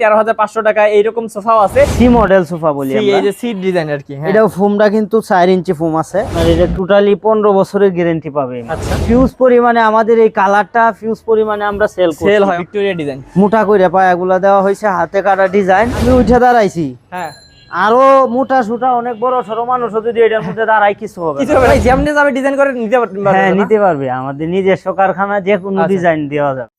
তেরো হাজার পাঁচশো টাকা এইরকম সোফাও আছে। সি মডেল সোফা বলি এই যে সিট ডিজাইন আর কি হ্যাঁ। ফোমটা কিন্তু চার ইঞ্চি ফোম আছে। আর এটা টোটালি পনেরো বছরের গ্যারেন্টি পাবে। আচ্ছা। ফিউজ পরিমাণে আমাদের এই কালারটা ফিউজ পরিমাণে আমরা সেল সেল হয় ভিক্টোরিয়া ডিজাইন মোটা করে পায়াগুলা দেওয়া হয়েছে হাতে কাটা ডিজাইন আমি উঠে দাঁড়াইছি। হ্যাঁ। আরও মোটা সুটা অনেক বড় সরো মানুষ যদি এটার মধ্যে দাঁড়াই কিছু হবে যেমনি যাবে ডিজাইন করে নিতে পারবে। হ্যাঁ নিতে পারবে। আমাদের নিজস্ব কারখানা যে কোনো আচ্ছা। ডিজাইন দেওয়া যাবে।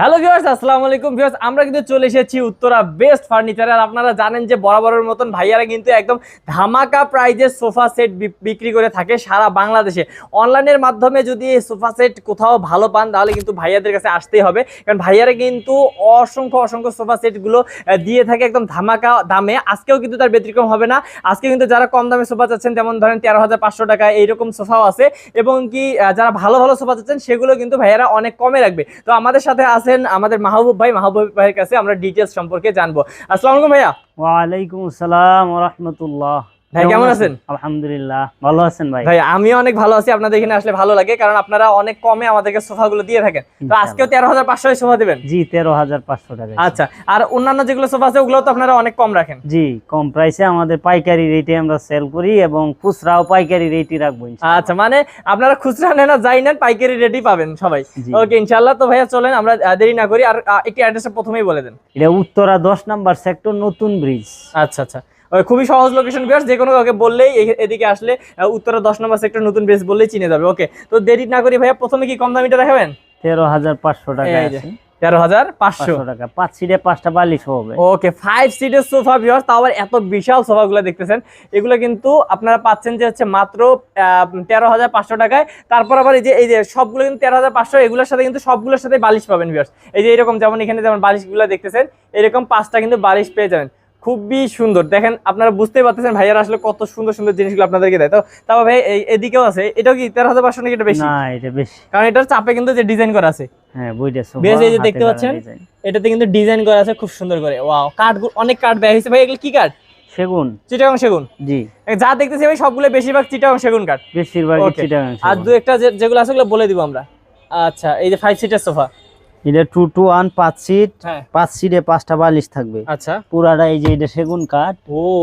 হ্যালো ভিউয়ার্স আসসালামু আলাইকুম। ভিউয়ার্স আমরা কিন্তু চলে এসেছি উত্তরা বেস্ট ফার্নিচার আর আপনারা জানেন যে বরাবরের মতন ভাইয়ারা কিন্তু একদম ধামাকা প্রাইজের সোফা সেট বিক্রি করে থাকে সারা বাংলাদেশে। অনলাইনের মাধ্যমে যদি সোফা সেট কোথাও ভালো পান, তাহলে কিন্তু ভাইয়াদের কাছে আসতেই হবে। কারণ ভাইয়ারা কিন্তু অসংখ্য অসংখ্য সোফা সেটগুলো দিয়ে থাকে একদম ধামাকা দামে। আজকেও কিন্তু তার ব্যতিক্রম হবে না। আজকে কিন্তু যারা কম দামে সোফা চাচ্ছেন, যেমন ধরেন তেরো হাজার পাঁচশো টাকা, এইরকম সোফাও আছে। এবং কি যারা ভালো ভালো সোফা চাচ্ছেন, সেগুলো কিন্তু ভাইয়ারা অনেক কমে রাখবে। তো আমাদের সাথে আছেন আমাদের মাহবুব ভাই, মাহবুব ভাইয়ের কাছে আমরা ডিটেলস সম্পর্কে জানব। আসসালামু ভাইয়া। ওয়ালাইকুম আসসালাম রহমতুল্লাহ। ভাই, কেমন আছেন? আলহামদুলিল্লাহ ভালো আছেন ভাই। ভাই আমিও অনেক ভালো আছি। আপনাদের এখানে আসলে ভালো লাগে কারণ আপনারা অনেক কমে আমাদেরকে সোফাগুলো দিয়ে থাকেন। তো আজকেও তেরো হাজার পাঁচশো সোফা দেবেন? জি তেরো হাজার পাঁচশো টাকা আচ্ছা আর অন্যান্য যেগুলো সোফা আছে ওগুলো তো আপনারা অনেক কম রাখেন? জি কম প্রাইসে আমাদের পাইকারি রেটে আমরা সেল করি এবং খুচরাও পাইকারি রেটই রাখব ইনশাআল্লাহ। আচ্ছা মানে আপনারা খুচরা নেন যাই নেন পাইকারি রেডি পাবেন সবাই। ওকে ইনশাল্লাহ তো ভাইয়া চলেন আমরা দেরি না করি। আর একটি অ্যাড্রেসটা প্রথমেই বলে দেন। এটা উত্তরা দশ নাম্বার সেক্টর নতুন ব্রিজ আচ্ছা আচ্ছা। খুবই সহজ লোকেশন বিয়ার্স যে কোনো কাউকে বললেই এদিকে আসলে আহ, উত্তরা দশ নম্বর সেক্টর নতুন বেস বললেই চিনে যাবে। ওকে তো দেরি না করি ভাইয়া প্রথমে কি কম দামিটা দেখাবেন? তেরো হাজার পাঁচশো টাকা তেরো হাজার পাঁচশো। পাঁচ সিটে পাঁচটা বালিশ হবে। ওকে ফাইভ সিটের সোফা ভিউয়ার্স তাও আবার এত বিশাল সোফাগুলো দেখতেছেন। এগুলো কিন্তু আপনারা পাচ্ছেন যে হচ্ছে মাত্র তেরো হাজার পাঁচশো টাকায়। তারপর আবার এই যে এই যে সবগুলো কিন্তু তেরো হাজার পাঁচশো এগুলোর সাথে কিন্তু সবগুলোর সাথে বালিশ পাবেন এই যে এরকম যেমন এখানে যেমন বালিশগুলো দেখতেছেন এরকম পাঁচটা কিন্তু বালিশ পেয়ে যাবেন। খুবই সুন্দর। দেখেন আপনারা বুঝতেই পারতেছেন ভাইয়ারা আসলে কত সুন্দর সুন্দর জিনিসগুলো আপনাদেরকে দেয়। তো তারপর ভাই এই এদিকেও আছে। এটাও কি তেরো হাজার পাঁচশো নাকি এটা বেশি? না এটা বেশি। কারণ এটার চাপে কিন্তু যে ডিজাইন করা আছে। হ্যাঁ বইটা বেশ, এই যে দেখতে পাচ্ছেন? এটাতে কিন্তু ডিজাইন করা আছে খুব সুন্দর করে। ওয়াও কাঠ অনেক কাঠ ব্যয় হয়েছে। ভাই এগুলো কি কাঠ? সেগুন। চিটাগাং সেগুন? জি। যা দেখতেছি ভাই সবগুলো বেশিরভাগ চিটাগাং সেগুন কাঠ। বেশিরভাগ চিটাগাং আর দু একটা যেগুলো আছে ওগুলো বলে দিব আমরা। আচ্ছা এই যে ফাইভ সিটার সোফা এটা টু টু ওয়ান পাঁচ সিট হ্যাঁ। পাঁচ সিটে পাঁচটা বালিশ থাকবে। আচ্ছা। পুরাটা এই যে এটা সেগুন কাঠ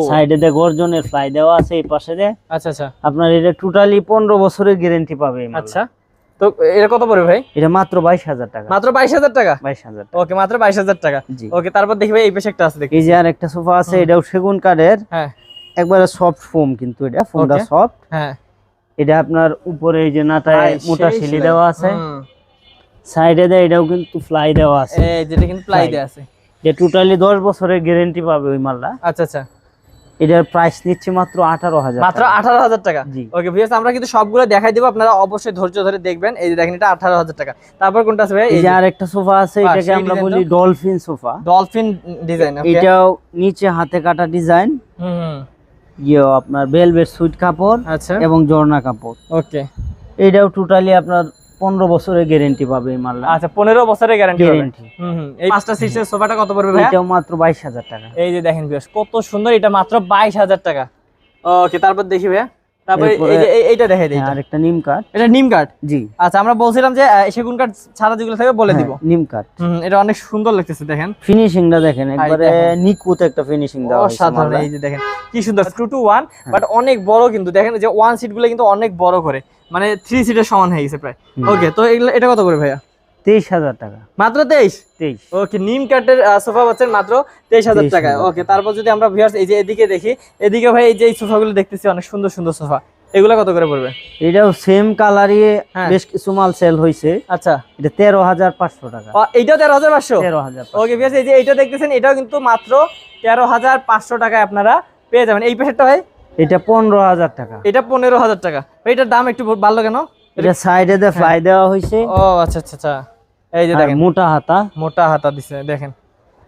সাইডে দিয়ে গর্জনের ফ্লাই দেওয়া আছে এই পাশে দিয়ে আচ্ছা আচ্ছা। আপনার এটা টোটালি পনেরো বছরের গ্যারেন্টি পাবে আচ্ছা। তো এটা কত পড়বে ভাই? এটা মাত্র বাইশ হাজার টাকা। মাত্র বাইশ হাজার টাকা? বাইশ হাজার ওকে মাত্র বাইশ হাজার টাকা। জি। ওকে তারপর দেখি ভাই এই পাশে একটা আছে দেখি। এই যে আর একটা সোফা আছে এটাও সেগুন কাঠের। হ্যাঁ। একবারে সফট ফোম কিন্তু এটা ফোমটা. সফট হ্যাঁ। এটা আপনার উপরে এই যে নাটায় ভাই, মোটা সেলাই। দেওয়া আছে। সাইডে দেয় এটাও কিন্তু ফ্লাই দেওয়া আছে। এই যেটা কিন্তু প্লাই Fly। দেয়া আছে। যে টোটালি দশ বছরের গ্যারেন্টি পাবে ওই মালটা। আচ্ছা আচ্ছা। এটার প্রাইস নিচ্ছে মাত্র আঠারো হাজার মাত্র আঠারো হাজার টাকা? জি। ওকে ভিউয়ার্স আমরা কিন্তু সবগুলো দেখাই দেবো। আপনারা অবশ্যই ধৈর্য ধরে দেখবেন। এই যে দেখেন এটা আঠারো হাজার টাকা। তারপর কোনটা আছে ভাই এই যে আরেকটা সোফা আছে বাহ, এটাকে আমরা বলি ডলফিন সোফা ডলফিন ডিজাইন এটাও নিচে হাতে কাটা ডিজাইন হুম হুম। ইয়ে আপনার বেলভেট সুইট কাপড় আচ্ছা। এবং জর্না কাপড়। ওকে এটাও টোটালি আপনার পনেরো বছরের গ্যারেন্টি পাবে এই মালটা। আচ্ছা পনেরো বছরের গ্যারান্টি গ্যারেন্টি হুম হুম এই পাঁচটা সিটের সোফাটা কত পড়বে ভাই এটাও মাত্র বাইশ হাজার টাকা। এই যে দেখেন ভিউয়ার্স কত সুন্দর এটা মাত্র বাইশ হাজার টাকা। ওকে তারপর দেখি ভাইয়া। তারপর এই এরপরে- যে এই- এইটা দেখাই দিই হ্যাঁ, আর একটা নিম কাঠ এটা নিম কাঠ জি। আচ্ছা আমরা বলছিলাম যে সেগুন কাঠ ছাড়া যেগুলো থাকবে বলে দিব। হ্যাঁ, নিম কাঠ হুম এটা অনেক সুন্দর লাগতেছে দেখেন। ফিনিশিংটা দেখেন একবারে। নিখুঁত একটা ফিনিশিং দেওয়া অসাধারণ এই যে দেখেন কি সুন্দর টু টু ওয়ান বাট অনেক বড় কিন্তু দেখেন যে ওয়ান সিটগুলো কিন্তু অনেক বড় করে। মানে থ্রি সিটের সমান হয়ে গেছে প্রায়। ওকে তো এটা কত করে ভাইয়া? তেইশ হাজার টাকা। মাত্র তেইশ? তেইশ। ওকে নিম কাঠের সোফা পাচ্ছেন মাত্র তেইশ হাজার 23,000 টাকায়। ওকে তারপর যদি আমরা ভিউয়ার্স এই যে এদিকে দেখি এদিকে ভাই এই যে এই সোফাগুলো দেখতেছি অনেক সুন্দর সুন্দর সোফা এগুলো কত করে পড়বে? এটাও সেম কালারই হ্যাঁ। বেশ কিছু মাল সেল হয়েছে আচ্ছা। এটা তেরো হাজার পাঁচশো টাকা। ও, এইটাও তেরো হাজার পাঁচশো? তেরো হাজার ওকে ভিউয়ার্স এই যে এইটা দেখতেছেন এটাও কিন্তু মাত্র তেরো হাজার পাঁচশো টাকায় আপনারা পেয়ে যাবেন। এই পেশেরটা ভাই? এটা পনেরো হাজার টাকা। এটা পনেরো হাজার টাকা। এটার দাম একটু বাড়লো কেন? এটা সাইডে দিয়ে ফ্লাই দেওয়া হয়েছে। ও আচ্ছা আচ্ছা আচ্ছা। এই যে দেখেন। মোটা হাতা। মোটা হাতা দিছে দেখেন।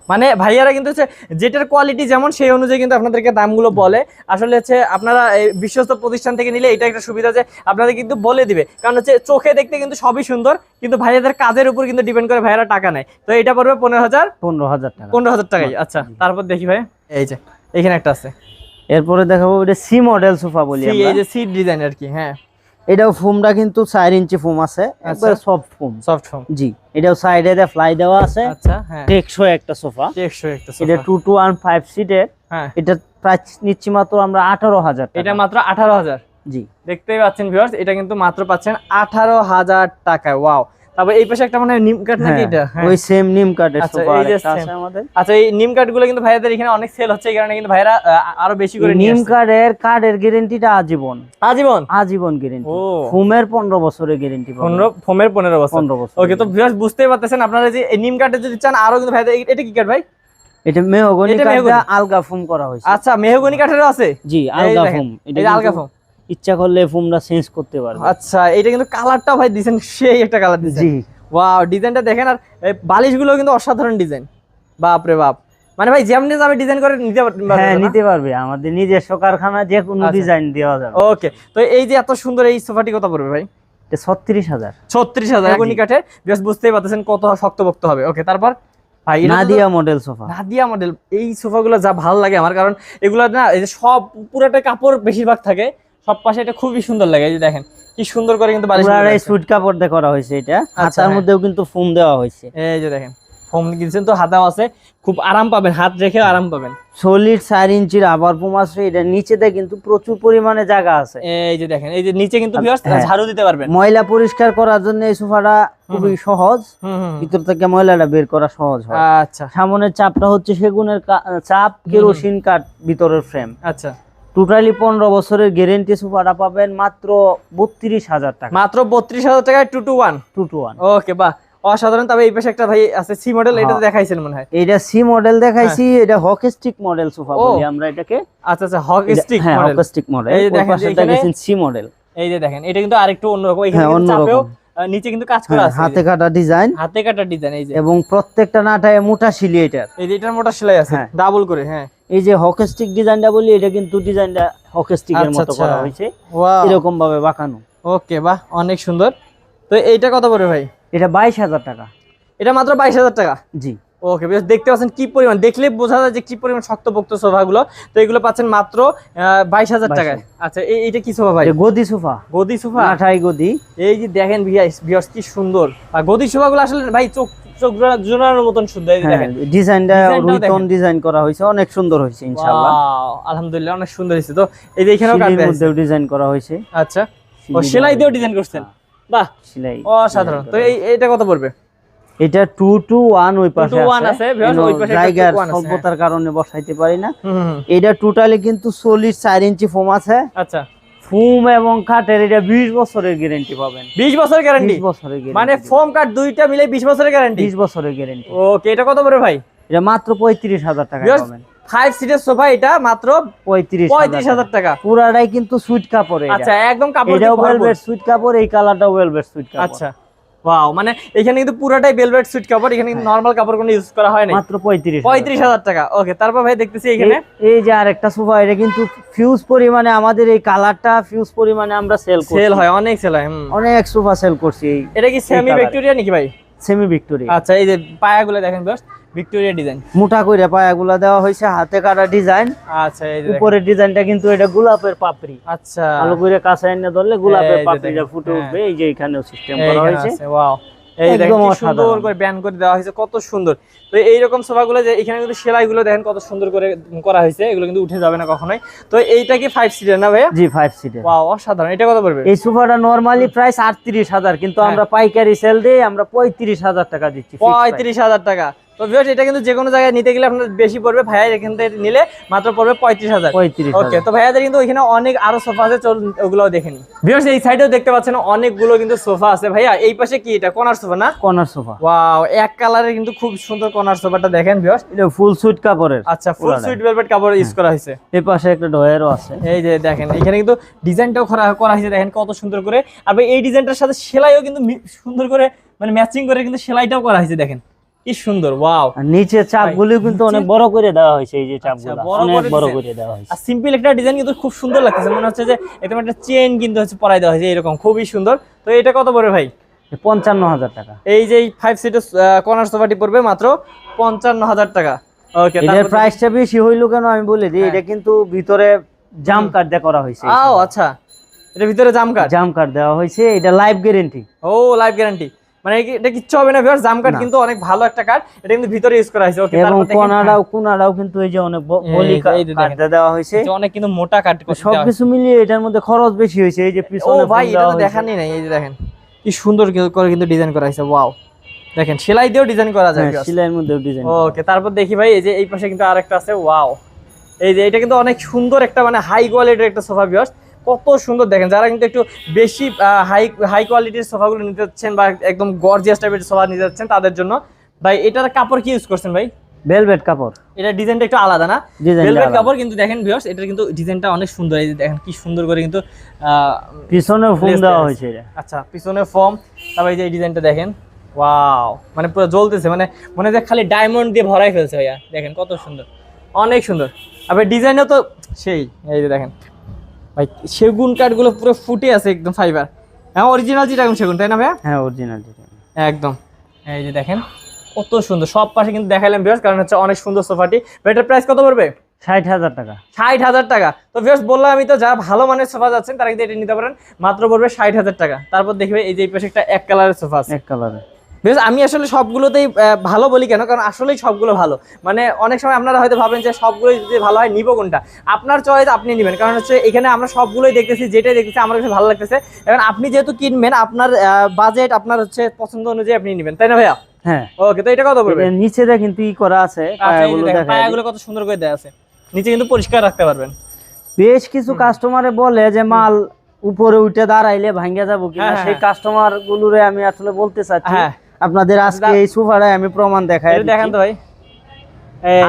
মানে ভাইয়ারা কিন্তু হচ্ছে যেটার কোয়ালিটি যেমন সেই অনুযায়ী কিন্তু আপনাদেরকে দামগুলো বলে। আসলে হচ্ছে আপনারা এই বিশ্বস্ত প্রতিষ্ঠান থেকে নিলে এটা একটা সুবিধা যে আপনাদের কিন্তু বলে দিবে। কারণ হচ্ছে চোখে দেখতে কিন্তু সবই সুন্দর কিন্তু ভাইয়াদের কাজের উপর কিন্তু ডিপেন্ড করে ভাইয়ারা টাকা নেয়। তো এটা পড়বে পনেরো হাজার? পনেরো হাজার টাকা। পনেরো হাজার টাকাই আচ্ছা। তারপর দেখি ভাই। এই যে এখানে একটা আছে। এরপরে দেখাবো এটা সি মডেল সোফা বলি আমরা। এই যে সিট ডিজাইন আর কি হ্যাঁ। এটাও ফোমটা কিন্তু চার ইঞ্চি ফোম আছে একবারে সফট ফোম সফট ফোম জি এটাও সাইডে দিয়ে ফ্লাই দেওয়া আছে। আচ্ছা হ্যাঁ। টেকসই একটা সোফা টেকসই একটা এটা sofa two two one five সিটের হ্যাঁ। এটা প্রাইস নিচ্ছি মাত্র আমরা আঠারো হাজার এটা মাত্র আঠারো হাজার। জি। দেখতেই পাচ্ছেন ভিউয়ার্স এটা কিন্তু মাত্র পাচ্ছেন আঠারো হাজার টাকায়। ওয়াও তারপর এই পাশে একটা মানে নিম কাঠ নাকি হ্যাঁ, এটা? হ্যাঁ। ওই সেম নিম কার্ডের আচ্ছা, সোফা আছে আমাদের। আচ্ছা এই নিম কিন্তু ভাইয়াদের এখানে অনেক সেল হচ্ছে এই কারণে কিন্তু ভাইরা আরও বেশি করে নিম। কার্ডের কার্ডের গ্যারেন্টিটা আজীবন। আজীবন? আজীবন গ্যারেন্টি ফোমের পনেরো বছরের গ্যারেন্টি পনেরো ফোমের পনেরো বছর। পনেরো বছর ওকে তো ভিউয়ার্স বুঝতেই পারতেছেন আপনারা যে এই নিম কাঠে যদি চান আরও কিন্তু ভাইদের এটা কি কাঠ ভাই? এটা মেহগনি এটা কাঠটা আলগা ফোম করা হয়েছে। আচ্ছা মেহগনি কাঠেরও আছে? জি আলগা ফোম যে আলগা ফোম ইচ্ছা করলে ফোমটা চেঞ্জ করতে পারবে। আচ্ছা এটা কিন্তু কালারটা ভাই দিছেন সেই একটা কালার দিছেন। জি। ওয়াও ডিজাইনটা দেখেন আর বালিশগুলো কিন্তু অসাধারণ ডিজাইন বাপ রে বাপ। মানে ভাই যেমনি যাবে ডিজাইন করে নিতে হ্যাঁ নিতে পারবে আমাদের নিজস্ব কারখানা যে কোনো আচ্ছা। ডিজাইন দেওয়া যাবে। ওকে তো এই যে এত সুন্দর এই সোফাটি কত পড়বে ভাই? এটা ছত্রিশ হাজার। ছত্রিশ হাজার জি। কাঠের? বেশ বুঝতেই পারতেছেন কত শক্তপোক্ত হবে। ওকে তারপর? ভাই Nadia model sofa. Nadia model এই সোফাগুলো যা ভালো লাগে আমার কারণ এগুলো না এই যে সব পুরোটা কাপড় বেশিরভাগ থাকে। সব পাশে এটা খুবই সুন্দর লাগে এই যে দেখেন কি সুন্দর করে কিন্তু বালিশ সুইট কাপড় দিয়ে করা হয়েছে এটা। হাতার হ্যাঁ। মধ্যেও কিন্তু ফোম দেওয়া হয়েছে। এই যে দেখেন ফোম কিনছেন তো হাতাও আছে খুব আরাম পাবেন হাত রেখে আরাম পাবেন। সলিড চার ইঞ্চির আবার ফোম আছে এটা নিচেতে কিন্তু প্রচুর পরিমাণে জায়গা আছে। এই যে দেখেন এই যে নিচে কিন্তু হ্যাঁ। ঝাড়ু দিতে পারবেন। ময়লা পরিষ্কার করার জন্য এই সোফাটা খুবই সহজ। ভিতর থেকে ময়লাটা বের করা সহজ হয়। আচ্ছা। সামনের চাপটা হচ্ছে সেগুনের চাপ কেরোসিন কাঠ ভিতরের ফ্রেম আচ্ছা। টোটালি পনেরো বছরের গ্যারেন্টি সোফাটা পাবেন মাত্র বত্রিশ হাজার টাকা। মাত্র বত্রিশ হাজার টাকায় two two one two two one okay বাহ। অসাধারণ তবে এই পাশে একটা ভাই আছে সি মডেল এটা হ্যাঁ। দেখাইছেন মনে হয়। এটা সি মডেল দেখাইছি এটা হকস্টিক মডেল সোফা বলি আমরা এটাকে। আচ্ছা আচ্ছা হক স্টিক হ্যাঁ মডেল হকস্টিক মডেল এই যে দেখেন পাশে সি মডেল এই যে দেখেন এটা কিন্তু আরেকটু অন্যরকম। এখানে হ্যাঁ, কিন্তু চাপেও। নিচে কিন্তু কাজ করা আছে। হাতে কাটা ডিজাইন হাতে কাটা ডিজাইন এই যে। এবং প্রত্যেকটা নাটায় মোটা শিলি এটার এই যে এটার মোটা সেলাই আছে হ্যাঁ। ডাবল করে হ্যাঁ। এই যে হকস্টিক ডিজাইনটা বলি এটা কিন্তু ডিজাইনটা হকস্টিকের আচ্ছা, মতো আচ্ছা। করা হয়েছে। ওয়াও এরকম ভাবে বাঁকানো। ওকে বাহ অনেক সুন্দর। তো এইটা কত পড়বে ভাই? এটা বাইশ হাজার টাকা। এটা মাত্র বাইশ হাজার টাকা? জি। ওকে বেশ দেখতে পাচ্ছেন কি পরিমাণ দেখলে বোঝা যায় যে কি পরিমাণ শক্তপোক্ত সোফাগুলো। তো এগুলো পাচ্ছেন মাত্র বাইশ হাজার 22,000 টাকায় আচ্ছা এই এইটা কি সোফা ভাই? গদি সোফা। গদি সোফা? আঠাই গদি। এই যে দেখেন ভিয়াস ভিয়াস কি সুন্দর। আর গদি সোফাগুলো আসলে ভাই চোখ জোড়ানোর মতন সুন্দর এই যে হ্যাঁ দেখেন। ডিজাইনটা ডিজাইনটাও ডিজাইন করা হয়েছে অনেক সুন্দর হয়েছে ইনশাআল্লাহ। আলহামদুলিল্লাহ অনেক সুন্দর হয়েছে। তো এই যে এখানেও কাট শিলির দেয়া আছে। মধ্যেও ডিজাইন করা হয়েছে। আচ্ছা। ও সেলাই দিয়েও ডিজাইন করছেন? হ্যাঁ। বাহ সেলাই অসাধারণ। তো এই এইটা কত পড়বে? এটা টু ওই পাশে 2 to 1 আছে, আছে বিকজ ওই এনো পাশে একটা জায়গার 2 to 1 আছে, হ্যাঁ। স্বল্পতার কারণে বসাইতে পারি না। এটা টোটালি কিন্তু চল্লিশ চার ইঞ্চি ফোম আছে। আচ্ছা। ফুম এবং কাঠের এটা বিশ বছরের গ্যারেন্টি পাবেন। বিশ বছরের গ্যারান্টি বছরের মানে ফোম কাঠ দুইটা মিলে বিশ বছরের গ্যারান্টি বিশ বছরের গ্যারেন্টি ওকে এটা কত বলে ভাই? এটা মাত্র পঁয়ত্রিশ হাজার টাকা পাবেন। ফাইভ সিটের সোফা এটা মাত্র পঁয়ত্রিশ পঁয়ত্রিশ হাজার টাকা। পুরাটাই কিন্তু সুইট কাপড়ে আচ্ছা একদম কাপড় দিয়ে এটাও ওয়েলভেট সুইট কাপড় এই কালারটা ওয়েলভেট সুইট কাপড়। আচ্ছা। ওয়াও মানে এখানে কিন্তু পুরোটাই বেলভেট সুইট কাপড় এখানে কিন্তু নরমাল কাপড় কোনো ইউজ করা হয় না মাত্র পঁয়ত্রিশ পঁয়ত্রিশ হাজার টাকা। ওকে তারপর ভাই দেখতেছি এখানে। এই- যে আরেকটা সোফা এটা কিন্তু ফিউজ পরিমাণে আমাদের এই কালারটা ফিউজ পরিমাণে আমরা সেল করছি। সেল হয় অনেক সেল হয় অনেক সোফা সেল করছি এই এটা কি সেমি ভিক্টোরিয়া নাকি ভাই? সেমি ভিক্টোরিয়া আচ্ছা এই যে পায়াগুলো দেখেন বেশ ভিক্টোরিয়া ডিজাইন। মোটা করে পায়াগুলা দেওয়া হয়েছে হাতে কাটা ডিজাইন। আচ্ছা এই উপরের ডিজাইনটা কিন্তু এটা গোলাপের পাপড়ি। আচ্ছা। ভালো করে কাছে এনে ধরলে গোলাপের পাপড়িটা ফুটে হ্যাঁ। উঠবে এই যে এখানেও সিস্টেম করা এইখানে হয়েছে। আছে, এই দেখেন সুন্দর করে ব্যান করে দেওয়া হয়েছে কত সুন্দর। তো এইরকম সোফাগুলো যে এখানে কিন্তু সেলাইগুলো দেখেন কত সুন্দর করে করা হয়েছে এগুলো কিন্তু উঠে যাবে না কখনোই। তো এইটা কি ফাইভ সিটার না ভাইয়া? জি ফাইভ সিটের ওয়াও অসাধারণ। এটা কত পড়বে? এই সোফাটা নরমালি প্রাইস আটত্রিশ হাজার কিন্তু হ্যাঁ। আমরা পাইকারি সেল দিই আমরা পঁয়ত্রিশ হাজার টাকা দিচ্ছি পঁয়ত্রিশ হাজার টাকা। তো ভিউয়ার্স এটা কিন্তু যে কোনো জায়গায় নিতে গেলে আপনার বেশি পড়বে ভাইয়া এখান থেকে নিলে মাত্র পড়বে পঁয়ত্রিশ হাজার। ওকে তো ভাইয়াদের কিন্তু ওইখানে অনেক আরও সোফা আছে চল ওগুলোও দেখে নি ভিউয়ার্স এই সাইডেও দেখতে পাচ্ছেন অনেকগুলো কিন্তু সোফা আছে। ভাইয়া এই পাশে কি এটা? কোনার সোফা না? Corner sofa. ওয়াও এক কালারের কিন্তু খুব সুন্দর কোনার সোফাটা দেখেন ভিউয়ার্স এটা ফুল সুইট কাপড়ের। আচ্ছা ফুল সুইট ভেলভেট কাপড় ইউজ করা হয়েছে। এই পাশে একটা ডয়ারও আছে। এই যে দেখেন এখানে কিন্তু ডিজাইনটাও করা করা হয়েছে দেখেন কত সুন্দর করে। আর এই ডিজাইনটার সাথে সেলাইও কিন্তু সুন্দর করে মানে ম্যাচিং করে কিন্তু সেলাইটাও করা হয়েছে দেখেন। কি সুন্দর ওয়াও নিচে চাপগুলিও কিন্তু অনেক বড় করে দেওয়া হয়েছে এই যে চাপগুলো। আচ্ছা, অনেক বড় করে দেওয়া হয়েছে। আর সিম্পল একটা ডিজাইন কিন্তু খুব সুন্দর লাগতেছে। মনে হচ্ছে যে এরকম একটা চেন কিন্তু হচ্ছে পরাই দেওয়া হয়েছে এরকম খুবই সুন্দর। তো এটা কত পড়বে ভাই? পঞ্চান্ন হাজার টাকা। এই যে ফাইভ সিটের কর্নার সোফাটি পড়বে মাত্র পঞ্চান্ন হাজার টাকা। ওকে এটার প্রাইসটা বেশি হইল কেন আমি বলে দিই এটা কিন্তু ভিতরে জাম কাট দিয়ে করা হয়েছে সোফা। আচ্ছা। এটা ভিতরে জাম কাঠ জাম কার্ড দেওয়া হয়েছে এটা লাইফ গ্যারেন্টি ও লাইফ গ্যারান্টি মানে কি- এটা কিচ্ছু হবে না ভিউয়ার্স জাম না। কিন্তু অনেক ভালো একটা কাঠ এটা কিন্তু ভিতরে ইউজ করা হয়েছে। ওকে এবং কোনাডাও কোনাডাও কিন্তু এই যে অনেক বলি। দেওয়া হয়েছে। অনেক কিন্তু মোটা সবকিছু মিলিয়ে এটার মধ্যে খরচ বেশি হয়েছে। এই যে ও পিছনে ভাই এটা তো দেখানি নাই এই যে দেখেন। কি সুন্দর করে কিন্তু ডিজাইন করা হয়েছে ওয়াও দেখেন সেলাই দিয়েও ডিজাইন করা যায় হ্যাঁ, সেলাইয়ের মধ্যেও ডিজাইন ওকে তারপর দেখি ভাই এই যে এই পাশে কিন্তু আরেকটা আছে ওয়াও এই যে এটা কিন্তু অনেক সুন্দর একটা মানে হাই কোয়ালিটির একটা সোফা ভিউয়ার্স কত সুন্দর দেখেন। যারা কিন্তু একটু বেশি হাই হাই কোয়ালিটির সোফাগুলো নিতে যাচ্ছেন বা একদম গর্জিয়াস টাইপের সোফা নিতে যাচ্ছেন তাদের জন্য ভাই এটার কাপড় কি ইউজ করছেন ভাই? ভেলভেট কাপড়। এটা ডিজাইনটা একটু আলাদা না? ভেলভেট কাপড় কিন্তু দেখেন ভিউয়ার্স এটা কিন্তু ডিজাইনটা অনেক সুন্দর। এই দেখেন কি সুন্দর করে কিন্তু পিছনে Lace দেওয়া হয়েছে এটা। আচ্ছা পিছনে ফর্ম তারপর এই যে ডিজাইনটা দেখেন ওয়াও মানে পুরো জ্বলতেছে মানে মনে হয় যে খালি ডায়মন্ড দিয়ে ভরাই ফেলছে ভাইয়া। দেখেন কত সুন্দর অনেক সুন্দর। আবার ডিজাইনও তো সেই এই যে দেখেন ভাই সেগুন কাঠগুলো পুরো ফুটে আছে একদম ফাইবার হ্যাঁ অরিজিনাল চিটাগুন সেগুন তাই না ভাইয়া? হ্যাঁ অরিজিনাল একদম। এই যে দেখেন কত সুন্দর। সব পাশে কিন্তু দেখাইলাম বিয়ার্স কারণ হচ্ছে অনেক সুন্দর সোফাটি। এটার প্রাইস কত পড়বে? ষাট হাজার টাকা। ষাট হাজার টাকা। তো ভিউয়ার্স বললাম আমি তো যারা ভালো মানের সোফা যাচ্ছেন তারা কিন্তু এটা নিতে পারেন। মাত্র পড়বে ষাট হাজার টাকা। তারপর দেখবে এই যে এই পাশে একটা এক কালারের সোফা আছে। এক কালারে বেশ আমি আসলে সবগুলোতেই ভালো বলি কেন? কারণ আসলেই সবগুলো ভালো। মানে অনেক সময় আপনারা হয়তো ভাবেন যে সবগুলোই যদি ভালো হয় নিবো কোনটা? আপনার চয়েস আপনি নেবেন। কারণ হচ্ছে এখানে আমরা সবগুলোই দেখতেছি যেটাই দেখতেছি আমার কাছে ভালো লাগতেছে। এবং আপনি যেহেতু কিনবেন আপনার বাজেট আপনার হচ্ছে পছন্দ অনুযায়ী আপনি নেবেন। তাই না ভাইয়া? হ্যাঁ। ওকে তো এটা কত পড়বে? এটার নিচেটা কিন্তু ই করা আছে আচ্ছা পায়াগুলো কত সুন্দর করে দেওয়া আছে। নিচে কিন্তু পরিষ্কার রাখতে পারবেন। বেশ কিছু কাস্টমারে বলে যে মাল উপরে উঠে দাঁড়াইলে ভাঙ্গা যাব কিনা হ্যাঁ, হ্যাঁ, সেই কাস্টমার গুলোরে আমি আসলে বলতে চাচ্ছি। হ্যাঁ। আপনাদের আজকে এই সোফাটায় আমি প্রমাণ দেখাই দেখান তো ভাই।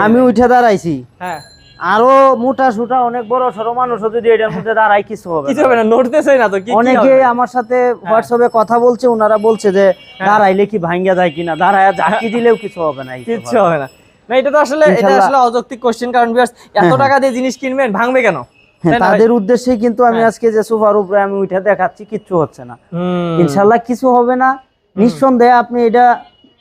আমি উঠে দাঁড়াইছি। হ্যাঁ। আরও মোটা সুটা অনেক বড় সড়ো মানুষ যদি এটার মধ্যে দাঁড়াই কিছু হবে কিছু হবে না নড়তেছই না তো অনেকে আমার সাথে হোয়াটসঅ্যাপে কথা বলছে ওনারা বলছে যে হ্যাঁ। দাঁড়াইলে কি ভাঙ্গা যায় কিনা দাঁড়ায় ঝাঁকি দিলেও কিছু হবে না সোফায়। হবে না। না এটা তো আসলে এটা আসলে অযৌক্তিক কোশ্চেন কারণ viewers, এত হ্যাঁ, টাকা দিয়ে জিনিস কিনবেন ভাঙবে কেন? তাদের উদ্দেশ্যে কিন্তু আমি হ্যাঁ। আজকে যে সোফার উপরে আমি উঠে দেখাচ্ছি কিচ্ছু হচ্ছে না। হুম, ইনশাল্লাহ কিছু হবে না নিঃসন্দেহে আপনি এটা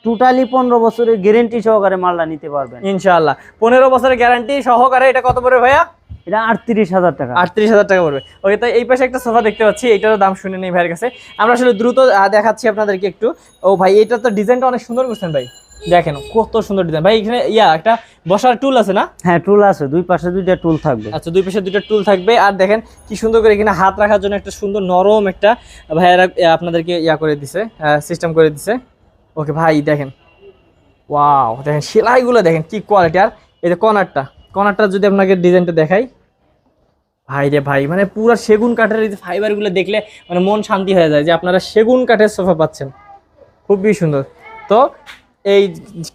টোটালি পনেরো বছরের গ্যারেন্টি সহকারে মালটা নিতে পারবেন। ইনশাআল্লাহ। পনেরো বছরের গ্যারান্টি সহকারে এটা কত পড়বে ভাইয়া? এটা আটত্রিশ হাজার টাকা। আটত্রিশ হাজার টাকা পড়বে। ওকে তো এই পাশে একটা সোফা দেখতে পাচ্ছি এটারও দাম শুনে নেই ভাইয়ের কাছে। আমরা আসলে দ্রুত দেখাচ্ছি আপনাদেরকে একটু। ও ভাই এটা তো ডিজাইনটা অনেক সুন্দর করছেন ভাই। দেখেন কত সুন্দর ডিজাইন ভাই এখানে ইয়া একটা বসার টুল আছে না? হ্যাঁ টুল আছে। দুই পাশে দুইটা টুল থাকবে। আচ্ছা দুই পাশে দুইটা টুল থাকবে। আর দেখেন কি সুন্দর করে এখানে হাত রাখার জন্য একটা সুন্দর নরম একটা ভাইয়ারা আপনাদেরকে ইয়া করে দিছে সিস্টেম করে দিছে। ওকে ভাই দেখেন। ওয়াও দেখেন সেলাইগুলো দেখেন কি কোয়ালিটি আর এই যে কর্নারটা কর্নারটা যদি আপনাকে ডিজাইনটা দেখাই। ভাই রে ভাই মানে পুরো সেগুন কাঠের এই যে ফাইবারগুলো দেখলে মানে মন শান্তি হয়ে যায় যে আপনারা সেগুন কাঠের সোফা পাচ্ছেন। খুবই সুন্দর। তো এই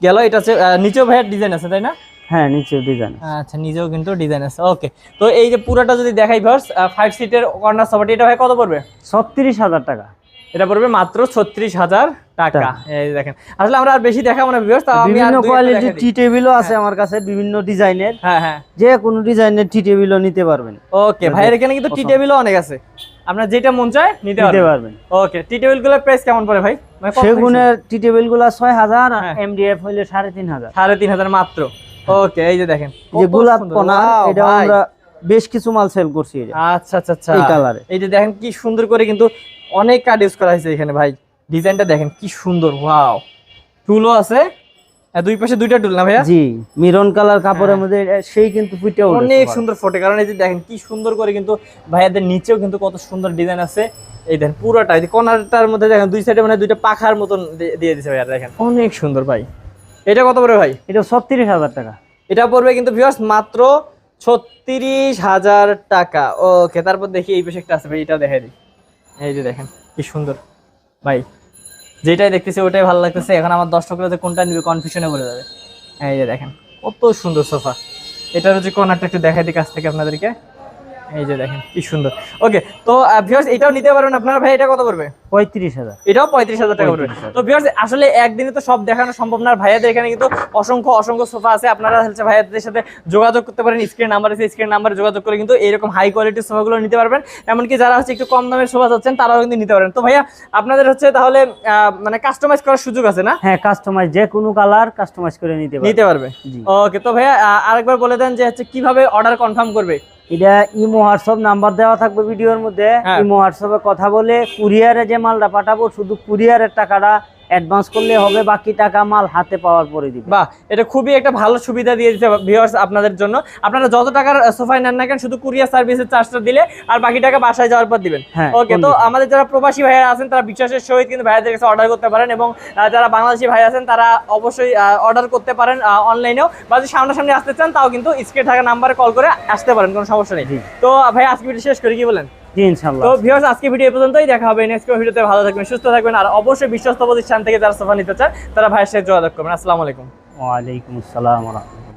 গেল এটা হচ্ছে নিচেও ভাইয়ের ডিজাইন আছে তাই না? হ্যাঁ নিচে ডিজাইন আচ্ছা নিজেও কিন্তু ডিজাইন আছে ওকে তো এই যে পুরোটা যদি দেখাই ভার্স ফাইভ সিটের কর্নার সোফাটি এটা ভাই কত পড়বে? ছত্রিশ হাজার টাকা। এটা পড়বে মাত্র ছত্রিশ হাজার টাকা। এই দেখেন আসলে আমরা আর বেশি দেখাবো না ভিউয়ার্স তাও আমি বিভিন্ন কোয়ালিটির টি দিই। টেবিলও আছে আমার কাছে বিভিন্ন ডিজাইনের হ্যাঁ হ্যাঁ। যে কোনো ডিজাইনের টি টেবিলও নিতে পারবেন। ওকে ভাইয়ের এখানে কিন্তু টি। টেবিলও অনেক আছে। আপনার যেটা মন চায় নিতে পারবেন। ওকে টি টেবিলগুলোর প্রাইস কেমন পড়ে ভাই? মানে সেগুনের টি টেবিলগুলা ছয় হাজার হ্যাঁ। এমডিএফ হইলে সাড়ে তিন হাজার। সাড়ে তিন হাজার মাত্র। ওকে এই যে দেখেন যে গোলাপ Wow, এটা আমরা বেশ কিছু মাল সেল করছি আচ্ছা আচ্ছা আচ্ছা। এই কালারে এই যে দেখেন কি সুন্দর করে কিন্তু অনেক কার্ড ইউজ করা হয়েছে এখানে ভাই। ডিজাইনটা দেখেন কি সুন্দর ওয়াও টুলও আছে দুই পাশে দুইটা টুল না ভাইয়া? জি মিরন কালার কাপড়ের হ্যাঁ। মধ্যে সেই কিন্তু ফুটে ওঠে অনেক সুন্দর ফোটে কারণ এই যে দেখেন কি সুন্দর করে কিন্তু ভাইয়াদের নিচেও কিন্তু কত সুন্দর ডিজাইন আছে। এই দেখেন পুরোটা এই কর্নারটার মধ্যে দেখেন দুই সাইডে মানে দুইটা পাখার মতন দিয়ে- দিয়ে দিছে ভাইয়া দেখেন। অনেক সুন্দর ভাই। এটা কত পড়বে ভাই? এটা ছত্রিশ হাজার টাকা। এটা পড়বে কিন্তু ভিউয়ার্স মাত্র ছত্রিশ হাজার টাকা। ওকে তারপর দেখি এই পাশে একটা আছে ভাই এটা দেখাই দিই। এই যে দেখেন কি সুন্দর। ভাই যেটাই দেখতেছি ওটাই ভালো লাগতেছে। এখন আমার দর্শকরা যে কোনটা নিবে কনফিউশনে পড়ে যাবে। এই যে দেখেন, কত সুন্দর সোফা এটার হচ্ছে কোন একটা একটু দেখাই দিই কাছ থেকে আপনাদেরকে। এই যে দেখেন কি সুন্দর। ওকে তো ভিউয়ার্স এটাও নিতে পারবেন আপনারা। ভাই এটা কত পঁয়ত্রিশ হাজার। এটাও পঁয়ত্রিশ হাজার টাকা পড়বে। 35,000 তো ভিউয়ার্স আসলে একদিনে তো সব দেখানো সম্ভব না। ভাইয়াদের এখানে কিন্তু অসংখ্য অসংখ্য সোফা আছে। আপনারা হচ্ছে ভাইয়াদের সাথে যোগাযোগ করতে পারেন। স্ক্রিন নাম্বার আছে স্ক্রিন নাম্বারে যোগাযোগ করে কিন্তু এরকম হাই কোয়ালিটির সোফাগুলো নিতে পারবেন। এমনকি যারা হচ্ছে একটু কম দামের সোফা চাচ্ছেন তারাও কিন্তু নিতে পারেন। তো ভাইয়া আপনাদের হচ্ছে তাহলে আহ, মানে কাস্টমাইজ করার সুযোগ আছে না? হ্যাঁ কাস্টমাইজ যে কোনো কালার কাস্টমাইজ করে নিতে পারবেন নিতে পারবে। ওকে তো ভাইয়া আরেকবার বলে দেন যে হচ্ছে কীভাবে অর্ডার কনফার্ম করবে? এটা ইমো হোয়াটসঅ্যাপ নাম্বার দেওয়া থাকবে ভিডিওর মধ্যে হ্যাঁ। ইমো হোয়াটসঅ্যাপে কথা বলে কুরিয়ারে যে মালটা পাঠাবো শুধু কুরিয়ারের টাকাটা অ্যাডভান্স করলে হবে বাকি টাকা মাল হাতে পাওয়ার পরে দিবে। বাহ এটা খুবই একটা ভালো সুবিধা দিয়ে দিতে ভিউয়ার্স আপনাদের জন্য। আপনারা যত টাকার সোফায় নেন না কেন শুধু কুরিয়ার সার্ভিসের চার্জটা দিলে আর বাকি টাকা বাসায় যাওয়ার পর দিবেন। হ্যাঁ, ওকে তো আমাদের যারা প্রবাসী ভাইয়া আছেন তারা বিশ্বাসের সহিত কিন্তু ভাইয়াদের কাছে অর্ডার করতে পারেন এবং যারা বাংলাদেশি ভাই আছেন তারা অবশ্যই অর্ডার করতে পারেন অনলাইনেও বা যদি সামনাসামনি আসতে চান তাও কিন্তু স্ক্রিনে থাকা নাম্বারে কল করে আসতে পারেন কোনো সমস্যা নেই। তো ভাই আজকে ভিডিও শেষ করি কি বলেন? জি ইনশাল্লাহ তো ভিউয়ার্স আজকে ভিডিও পর্যন্তই। দেখা হবে নেক্সট ভিডিওতে ভালো থাকবেন সুস্থ থাকবেন। আর অবশ্যই বিশ্বস্ত প্রতিষ্ঠান থেকে যারা সোফা নিতে চান তারা ভাইয়ের সাথে যোগাযোগ করবেন। আসসালামু আলাইকুম। ওয়ালাইকুম আসসালাম ওয়া রাহমাতুল্লাহ।